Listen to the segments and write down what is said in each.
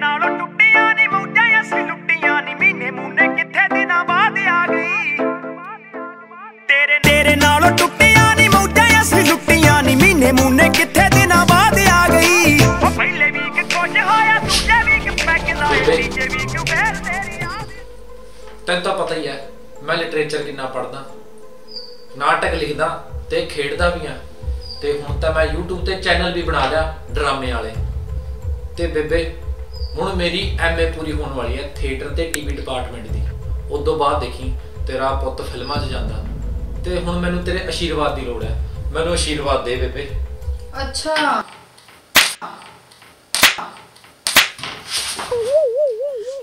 ਨਾਲੋਂ ਟੁੱਟੀਆਂ ਨਹੀਂ ਮੌਜਾਂ ਅਸੀਂ ਲੁੱਟੀਆਂ ਨਹੀਂ ਮਹੀਨੇ ਮੂਨੇ ਕਿੱਥੇ ਦਿਨਾਂ ਬਾਅਦ ਆ ਗਈ। ਤੇਰੇ ਤੇਰੇ ਨਾਲੋਂ ਟੁੱਟੀਆਂ ਨਹੀਂ ਮੌਜਾਂ ਅਸੀਂ ਲੁੱਟੀਆਂ ਨਹੀਂ ਮਹੀਨੇ ਮੂਨੇ ਕਿੱਥੇ ਦਿਨਾਂ ਬਾਅਦ ਆ ਗਈ। ਉਹ ਪਹਿਲੇ ਵੀ ਕਿ ਕੁਝ ਹੋਇਆ ਦੂਜੇ ਵੀ ਕਿ ਪੈਕ ਲਾਏ ਤੀਜੇ ਵੀ ਕਿ ਫੇਰ ਤੇਰੀ ਆ। ਤੈਨੂੰ ਤਾਂ ਪਤਾ ਹੀ ਹੈ ਮੈਂ ਲਿਟਰੇਚਰ ਕਿੰਨਾ ਪੜ੍ਹਦਾ। ਨਾਟਕ ਲਿਖਦਾ ਤੇ ਖੇਡਦਾ ਵੀ ਆ। ਤੇ ਹੁਣ ਤਾਂ ਮੈਂ YouTube ਤੇ ਚੈਨਲ ਵੀ ਬਣਾ ਲਿਆ ਡਰਾਮੇ ਵਾਲੇ। ਤੇ ਬੇਬੇ ਹੁਣ ਮੇਰੀ ਐਮਏ ਪੂਰੀ ਹੋਣ ਵਾਲੀ ਹੈ ਥੀਏਟਰ ਤੇ ਟੀਵੀ ਡਿਪਾਰਟਮੈਂਟ ਦੀ। ਉਦੋਂ ਬਾਅਦ ਦੇਖੀ, ਤੇਰਾ ਪੁੱਤ ਫਿਲਮਾਂ 'ਚ ਜਾਂਦਾ। ਤੇ ਹੁਣ ਮੈਨੂੰ ਤੇਰੇ ਆਸ਼ੀਰਵਾਦ ਦੀ ਲੋੜ ਹੈ। ਮੈਨੂੰ ਆਸ਼ੀਰਵਾਦ ਦੇ ਬੇਬੇ। ਅੱਛਾ।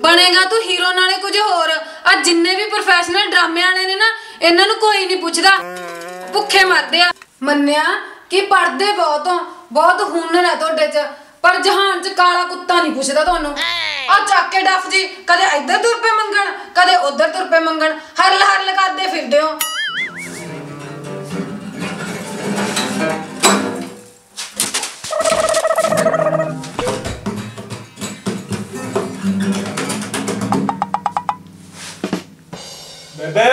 ਬਣੇਗਾ ਤੂੰ ਹੀਰੋ ਨਾਲੇ ਕੁਝ ਹੋਰ। ਆ ਜਿੰਨੇ ਵੀ ਪ੍ਰੋਫੈਸ਼ਨਲ ਡਰਾਮੇ ਵਾਲੇ ਨੇ ਨਾ, ਇਹਨਾਂ ਨੂੰ ਕੋਈ ਨਹੀਂ ਪੁੱਛਦਾ। ਭੁੱਖੇ ਮਰਦੇ ਆ। ਮੰਨਿਆ ਕਿ ਪੜਦੇ ਬਹੁਤ ਹੋ। ਬਹੁਤ ਹੁਨਰ ਹੈ ਤੁਹਾਡੇ 'ਚ। ਪਰ ਜਹਾਨ 'ਚ ਕਾਲਾ ਕੁੱਤਾ ਨਹੀਂ ਪੁੱਛਦਾ ਤੁਹਾਨੂੰ। ਆ ਚੱਕ ਕੇ ਡਫ ਜੀ ਕਦੇ ਇੱਧਰ ਤੁਰ ਪਏ ਮੰਗਣ ਕਦੇ ਉੱਧਰ ਤੁਰ ਪਏ ਮੰਗਣ ਹਰਲ ਹਰਲ ਕਰਦੇ ਫਿਰਦੇ ਹੋ। ਬੇਬੇ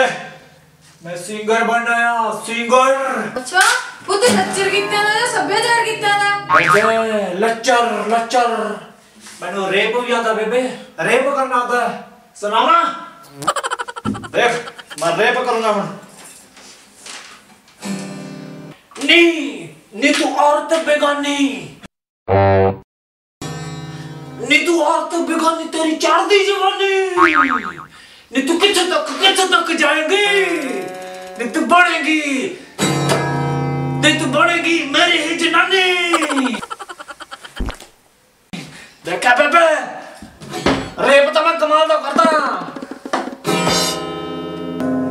ਮੈਂ ਸਿੰਗਰ ਬਣਨਾ ਆ ਸਿੰਗਰ। ਅੱਛਾ ਉਹ ਤੇ ਲੱਚਰ ਕੀਤਾ ਨਾ ਸੱਭਿਆਚਾਰ ਕੀਤਾ ਨਾ ਬੇਬੇ ਲੱਚਰ ਲੱਚਰ। ਮੈਨੂੰ ਰੇਪ ਵੀ ਆਉਂਦਾ ਬੇਬੇ। ਰੇਪ ਕਰਨਾ ਆਉਂਦਾ ਹੈ। ਸੁਣਾਵਾ? ਦੇਖ, ਮੈਂ ਰੇਪ ਕਰੂੰਗਾ ਹੁਣ। ਨੀ ਨੀ ਤੂੰ ਔਰਤ ਬੇਗਾਨੀ। ਨੀ ਤੂੰ ਔਰਤ ਬੇਗਾਨੀ, ਤੇਰੀ ਚੜਦੀ ਜਵਾਨੀ। ਨੀ ਤੂੰ ਕਿੱਥੇ ਤੱਕ ਕਿੱਥੇ ਤੱਕ ਜਾਏਂਗੀ? ਨੀ ਤੂੰ ਦੇਖਾ ਬੇਬੇ। ਰੇਪ ਤਾਂ ਮੈਂ ਕਮਾਲ ਦਾ ਕਰਦਾ।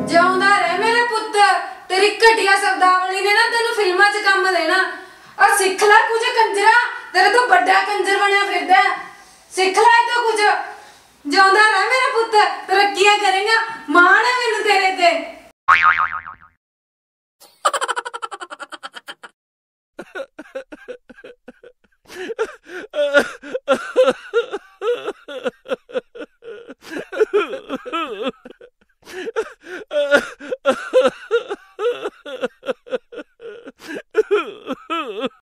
ਜਿਉਂਦਾ ਰਹਿ ਮੇਰੇ ਪੁੱਤ। ਤੇਰੀ ਘਟੀਆ ਸ਼ਬਦਾਵਲੀ ਨੇ ਨਾ ਤੈਨੂੰ ਫਿਲਮਾਂ 'ਚ ਕੰਮ ਦੇਣਾ। ਆ ਸਿੱਖ ਲੈ ਕੁਝ ਕੰਜਰਾ। ਤੇਰੇ ਤੋਂ ਵੱਡਾ ਕੰਜਰ ਬਣਿਆ ਫਿਰਦਾ ਸਿੱਖ ਲੈ ਇਹ ਤੋਂ ਕੁਝ। ਜਿਉਂਦਾ ਰਹਿ ਮੇਰਾ ਪੁੱਤ। ਤਰੱਕੀਆਂ ਕਰੇਗਾ ਮਾਣ ਹੈ ਮੈਨੂੰ ਤੇਰੇ ਤੇ।